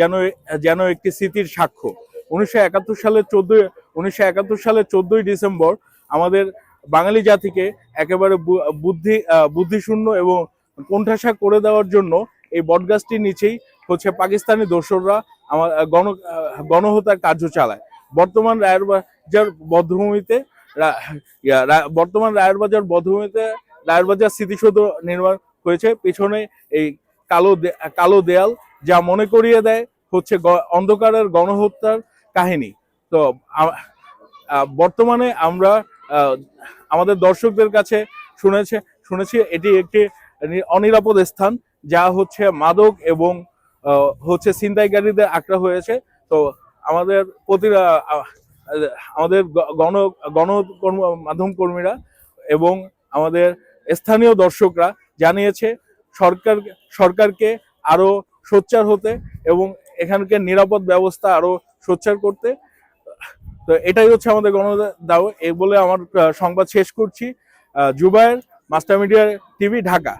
যেন যেন একটি স্মৃতির সাক্ষ্য। উনিশশো একাত্তর সালের চোদ্দই উনিশশো একাত্তর সালের চোদ্দই ডিসেম্বর আমাদের বাঙালি জাতিকে একেবারে বুদ্ধি বুদ্ধিশূন্য এবং কোণঠাসা করে দেওয়ার জন্য এই বটগাছটির নিচেই হচ্ছে পাকিস্তানি দোসররা আমার গণ গণহত্যার কার্য চালায়। বর্তমান রায়ের বাজার বদ্ধভূমিতে বর্তমান রায়ের বাজার বদ্ধভূমিতে রায়ের বাজার স্মৃতিসৌধ নির্মাণ হয়েছে। পেছনে এই কালো কালো দেয়াল যা মনে করিয়ে দেয় হচ্ছে অন্ধকারের গণহত্যার কাহিনী। তো বর্তমানে আমরা আমাদের দর্শকদের কাছে শুনেছে, শুনেছি এটি একটি অনিরাপদ স্থান যা হচ্ছে মাদক এবং হচ্ছে ছিনতাইকারীদের আঁকড়া হয়েছে। তো, আমাদের প্রতি আমাদের গণ, গণকর্ম মাধ্যম কর্মীরা এবং আমাদের স্থানীয় দর্শকরা জানিয়েছে, সরকার, সরকারকে আরও সোচ্চার হতে এবং এখানকার নিরাপদ ব্যবস্থা আরও সোচ্চার করতে। তো এটাই হচ্ছে আমাদের গণ দাও এই বলে আমার সংবাদ শেষ করছি। Zubair, master media TV, Dhaka.